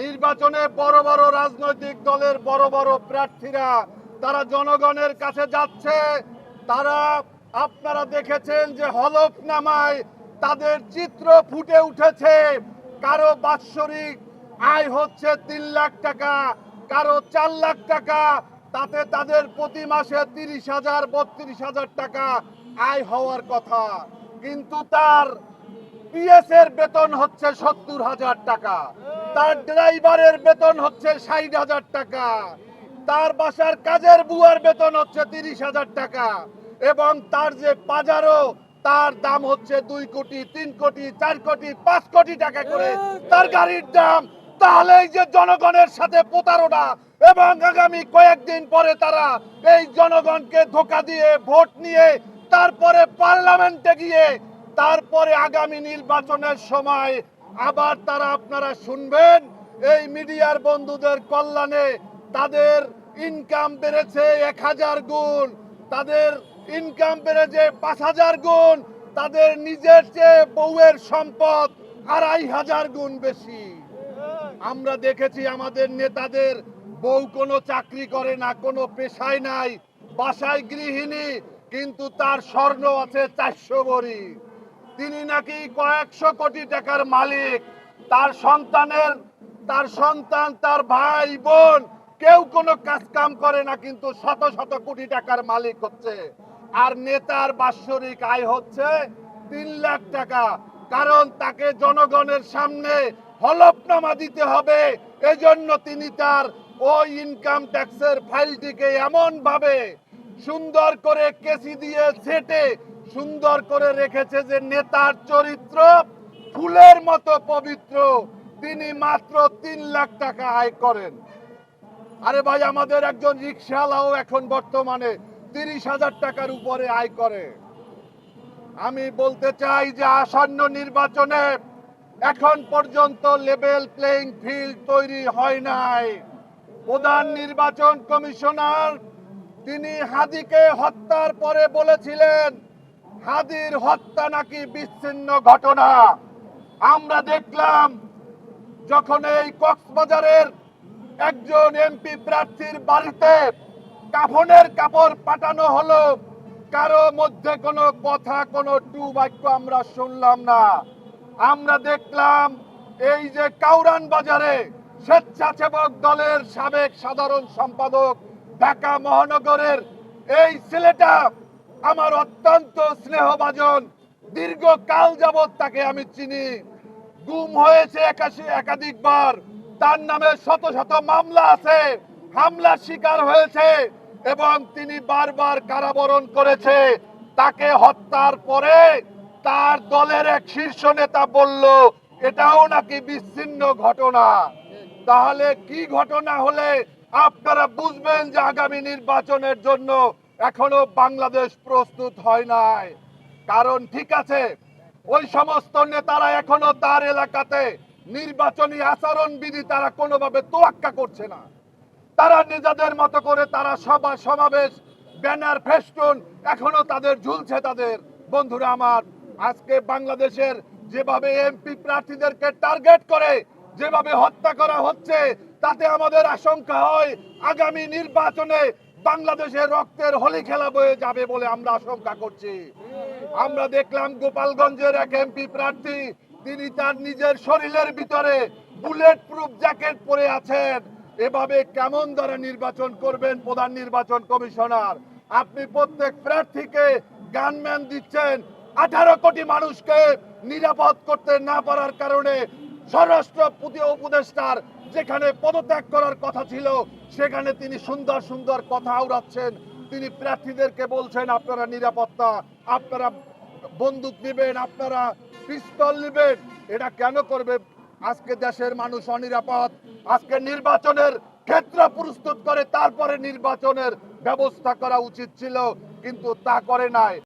নির্বাচনে বড় বড় রাজনৈতিক দলের বড় বড় প্রার্থীরা তারা জনগণের কাছে যাচ্ছে। তারা আপনারা দেখেছেন যে হলফনামায় তাদের চিত্র ফুটে উঠেছে। কারও বাৎসরিক আয় হচ্ছে তিন লাখ টাকা, কারও চার লাখ টাকা, তাতে তাদের প্রতি মাসে তিরিশ হাজার, বত্রিশ হাজার টাকা আয় হওয়ার কথা। কিন্তু তার পিএস এর বেতন হচ্ছে সত্তর হাজার টাকা। তার ড্রাইভারের বেতন হচ্ছে ষাট হাজার টাকা। তার বাসার কাজের বুয়ার বেতন হচ্ছে তিরিশ হাজার টাকা। এবং তার যে বাজারও, তার দাম হচ্ছে দুই কোটি, তিন কোটি, চার কোটি, পাঁচ কোটি টাকা করে। তার গাড়ির দাম, তাহলে এই যে জনগণের সাথে প্রতারণা এবং আগামী কয়েকদিন পরে তারা এই জনগণকে ধোকা দিয়ে ভোট নিয়ে তারপরে পার্লামেন্টে গিয়ে, তারপরে আগামী নির্বাচনের সময় আবার তারা আপনারা শুনবেন, এই মিডিয়ার বন্ধুদের কল্যাণে তাদের ইনকাম বেড়েছে এক হাজার গুণ, তাদের ইনকাম বেড়েছে পাঁচ হাজার গুণ, তাদের নিজের চেয়ে বউয়ের সম্পদ আড়াই হাজার গুণ বেশি। আমরা দেখেছি আমাদের নেতাদের বউ কোনো চাকরি করে না, কোনো পেশায় নাই, বাসায় গৃহিণী, কিন্তু তার স্বর্ণ আছে চারশো ভরি। তিনি নাকি কয়েকশো কোটি টাকার মালিক। তার সন্তানের, তার সন্তান, তার ভাই, বোন, কেউ কোনো কাজ কাম করে না, কিন্তু শত শত কোটি টাকার মালিক হচ্ছে। আর নেতার বাৎসরিক আয় হচ্ছে তিন লাখ টাকা। কারণ তাকে জনগণের সামনে হলফনামা দিতে হবে। এজন্য তিনি তার ওই ইনকাম ট্যাক্সের ফাইলটিকে এমন ভাবে সুন্দর করে কেসি দিয়ে ছেটে সুন্দর করে রেখেছে যে নেতার চরিত্র ফুলের মতো পবিত্র। তিনি মাত্র তিন লাখ টাকা আয় করেন। আরে ভাই, আমাদের একজন রিক্সাওয়ালাও এখন বর্তমানে তিরিশ হাজার টাকার উপরে আয় করে। আমি বলতে চাই যে আসন্ন নির্বাচনে এখন পর্যন্ত লেভেল প্লেইং ফিল্ড তৈরি হয় নাই। প্রধান নির্বাচন কমিশনার তিনি হাদিকে হত্যার পরে বলেছিলেন হাদির হত্যা নাকি বিচ্ছিন্ন ঘটনা? আমরা দেখলাম, যখন এই কক্সবাজারের একজন এমপি প্রার্থীর বাড়িতে কাফনের কাপড় পাঠানো হলো, কারও মধ্যে কোনো কথা, কোনো টু বাক্য আমরা শুনলাম না। আমরা দেখলাম, এই যে কাউরান বাজারে স্বেচ্ছাসেবক দলের সাবেক সাধারণ সম্পাদক ঢাকা মহানগরের এই ছেলেটা আমার অত্যন্ত স্নেহভাজন, দীর্ঘকাল যাবৎ তাকে আমি চিনি। গুম হয়েছে একাশি একাধিকবার। তার নামে শত শত মামলা আছে। হামলার শিকার হয়েছে এবং তিনি বারবার কারাবরণ করেছে। তাকে হত্যার পরে তার দলের এক শীর্ষ নেতা বলল, এটাও নাকি বিচ্ছিন্ন ঘটনা। তাহলে কি ঘটনা হলে আপনারা বুঝবেন যে আগামী নির্বাচনের জন্য এখনও বাংলাদেশ প্রস্তুত হয় নাই। কারণ ঠিক আছে, ওই সমস্ত নেতারা এখনও তার এলাকাতে নির্বাচনী আচরণ বিধি তারা কোনোভাবে তোয়াক্কা করছে না। তারা নিজেদের মতো করে তারা সভা সমাবেশ, ব্যানার ফেস্টুন এখনও তাদের ঝুলছে তাদের। বন্ধুরা আমার, আজকে বাংলাদেশের যেভাবে এমপি প্রার্থীদেরকে টার্গেট করে, যেভাবে হত্যা করা হচ্ছে, তাতে আমাদের আশঙ্কা হয় আগামী নির্বাচনে বাংলাদেশের রক্তের হোলি খেলা বয়ে যাবে বলে আমরা আশঙ্কা করছি। আমরা দেখলাম গোপালগঞ্জের এক এমপি প্রার্থী, তিনি তার নিজের শরীরের ভিতরে বুলেট প্রুফ জ্যাকেট পরে আছেন। এভাবে কেমন দ্বারা নির্বাচন করবেন প্রধান নির্বাচন কমিশনার? আপনি প্রত্যেক প্রার্থীকে গানম্যান দিচ্ছেন। আঠারো কোটি মানুষকে নিরাপদ করতে না পারার কারণে স্বরাষ্ট্র উপদেষ্টার যেখানে পদত্যাগ করার কথা ছিল সেখানে তিনি সুন্দর সুন্দর কথা উড়াচ্ছেন। তিনি প্রার্থীদেরকে বলছেন, আপনারা নিরাপত্তা, আপনারা বন্দুক নেবেন, আপনারা পিস্তল নেবেন। এটা কেন করবে? আজকে দেশের মানুষ অনিরাপদ। আজকে নির্বাচনের ক্ষেত্র প্রস্তুত করে তারপরে নির্বাচনের ব্যবস্থা করা উচিত ছিল, কিন্তু তা করে নাই।